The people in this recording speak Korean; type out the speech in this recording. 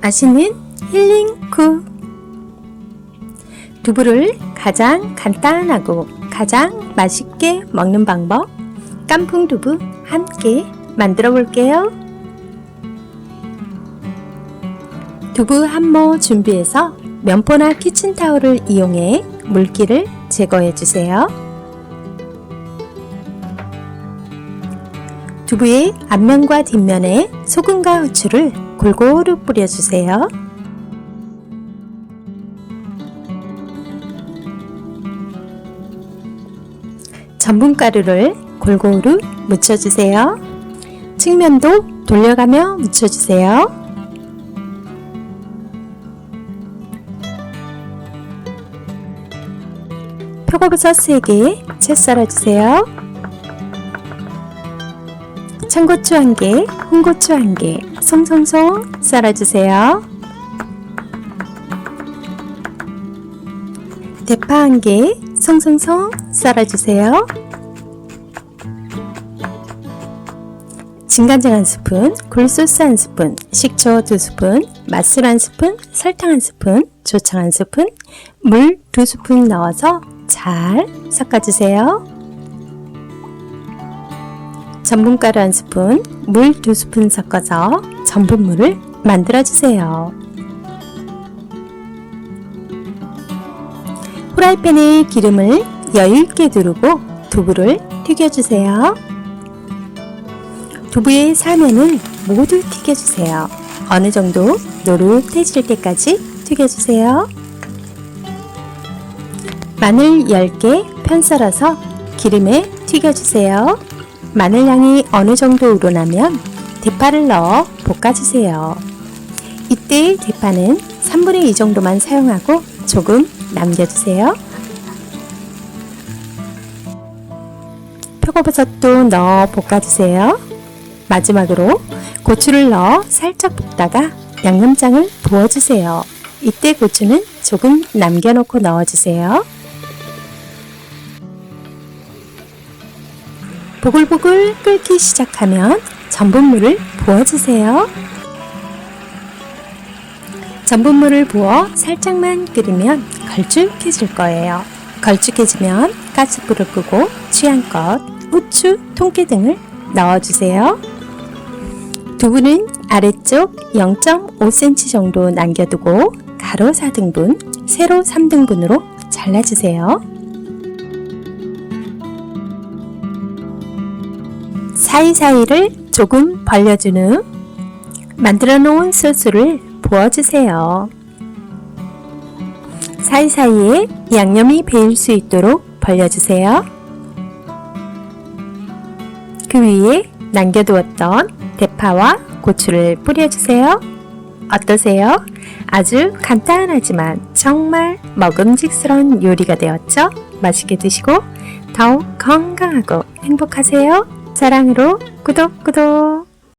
맛있는 힐링쿡 두부를 가장 간단하고 가장 맛있게 먹는 방법 깐풍 두부 함께 만들어 볼게요. 두부 한모 준비해서 면포나 키친타올을 이용해 물기를 제거해 주세요. 두부의 앞면과 뒷면에 소금과 후추를 골고루 뿌려주세요. 전분가루를 골고루 묻혀주세요. 측면도 돌려가며 묻혀주세요. 표고버섯 3개 채 썰어주세요. 청고추 1개, 홍고추 1개, 송송송 썰어주세요. 대파 1개, 송송송 썰어주세요. 진간장 한 스푼, 굴소스 한 스푼, 식초 두 스푼, 맛술 한 스푼, 설탕 한 스푼, 조청 한 스푼, 물 두 스푼 넣어서 잘 섞어주세요. 전분가루 한 스푼, 물두 스푼 섞어서 전분물을 만들어주세요. 후라이팬에 기름을 여유있게 두르고 두부를 튀겨주세요. 두부의 사면을 모두 튀겨주세요. 어느 정도 노릇해질 때까지 튀겨주세요. 마늘 10개 편 썰어서 기름에 튀겨주세요. 마늘 향이 어느 정도 우러나면 대파를 넣어 볶아주세요. 이때 대파는 3분의 2 정도만 사용하고 조금 남겨주세요. 표고버섯도 넣어 볶아주세요. 마지막으로 고추를 넣어 살짝 볶다가 양념장을 부어주세요. 이때 고추는 조금 남겨놓고 넣어주세요. 보글보글 끓기 시작하면 전분물을 부어주세요. 전분물을 부어 살짝만 끓이면 걸쭉해질 거예요. 걸쭉해지면 가스불을 끄고 취향껏 후추, 통깨 등을 넣어주세요. 두부는 아래쪽 0.5cm 정도 남겨두고 가로 4등분, 세로 3등분으로 잘라주세요. 사이사이를 조금 벌려준 후 만들어 놓은 소스를 부어주세요. 사이사이에 양념이 배일 수 있도록 벌려주세요. 그 위에 남겨두었던 대파와 고추를 뿌려주세요. 어떠세요? 아주 간단하지만 정말 먹음직스러운 요리가 되었죠? 맛있게 드시고 더욱 건강하고 행복하세요. 사랑으로 구독 구독